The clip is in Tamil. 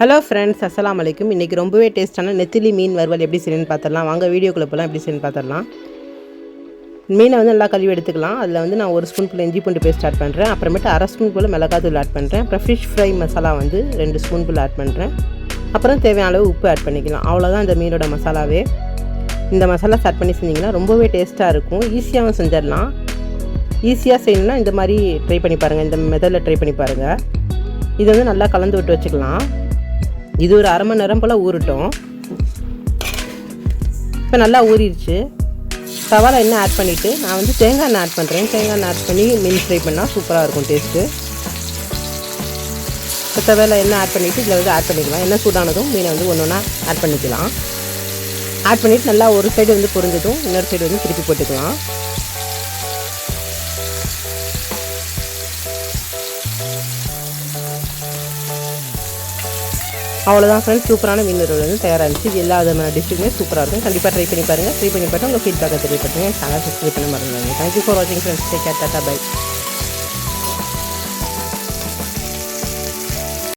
ஹலோ ஃப்ரெண்ட்ஸ் அஸ்லாம் வலைக்கும் இன்றைக்கி ரொம்பவே டேஸ்ட்டான நெத்திலி மீன் வறுவல் எப்படி செய்யணும்னு பார்த்துடலாம் வாங்க வீடியோக்குள்ளே போகலாம் எப்படி செய்யணும்னு பார்த்துடலாம் மீனை வந்து நல்லா கழுவி எடுத்துக்கலாம். அதில் வந்து நான் ஒரு ஸ்பூன் போல் இஞ்சி பூண்டு பேஸ்ட் ஆட் பண்ணுறேன் அப்புறமேட்டு அரை ஸ்பூன் போல் மிளகாத்தூள் ஆட் பண்ணுறேன் அப்புறம் ஃபிஷ் ஃப்ரை மசாலா வந்து ரெண்டு ஸ்பூன் போல் ஆட் பண்ணுறேன் அப்புறம் தேவையான அளவு உப்பு ஆட் பண்ணிக்கலாம். அவ்வளோதான் இந்த மீனோட மசாலாவே இந்த மசாலா ஸ்டார்ட் பண்ணி செஞ்சிங்கன்னா ரொம்பவே டேஸ்ட்டாக இருக்கும். ஈஸியாகவும் செஞ்சிடலாம். ஈஸியாக செய்யணும்னா இந்த மாதிரி ட்ரை பண்ணி பாருங்கள் இந்த மெத்தடில் ட்ரை பண்ணி பாருங்கள் இதை வந்து நல்லா கலந்து விட்டு வச்சுக்கலாம். இது ஒரு அரை மணி நேரம் போல் ஊறட்டும். இப்போ நல்லா ஊறிடுச்சு. சவாலை என்ன ஆட் பண்ணிவிட்டு நான் வந்து தேங்காய் எண்ணெய் ஆட் பண்ணுறேன் தேங்காய் எண்ணெய் ஆட் பண்ணி மீன் ஃப்ரை பண்ணால் சூப்பராக இருக்கும் டேஸ்ட்டு இப்போ சவாலை எண்ணெய் ஆட் பண்ணிவிட்டு இதில் வந்து ஆட் பண்ணிக்கலாம். எண்ணெய் சூடானதும் மீனை வந்து ஒன்று ஒன்றா ஆட் பண்ணிக்கலாம். ஆட் பண்ணிவிட்டு நல்லா ஒரு சைடு வந்து பொரிஞ்சதும் இன்னொரு சைடு வந்து திருப்பி போட்டுக்கலாம். அவ்வளோதான் ஃப்ரெண்ட்ஸ் சூப்பரான மீன் வறுவல் வந்து தயாராக இருந்துச்சு இது எல்லா விதமான டிஷ்ஷுமே சூப்பராக இருக்கும். கண்டிப்பாக ட்ரை பண்ணி பாருங்கள் ட்ரை பண்ணி பார்த்து உங்கள் ஃபீட்பேக்கை தெரியப்படுத்துங்க. சேனல் சப்ஸ்கிரைப் பண்ண மறந்துடுங்க தேங்க்யூ ஃபார் வாட்சிங் friends take care tata bye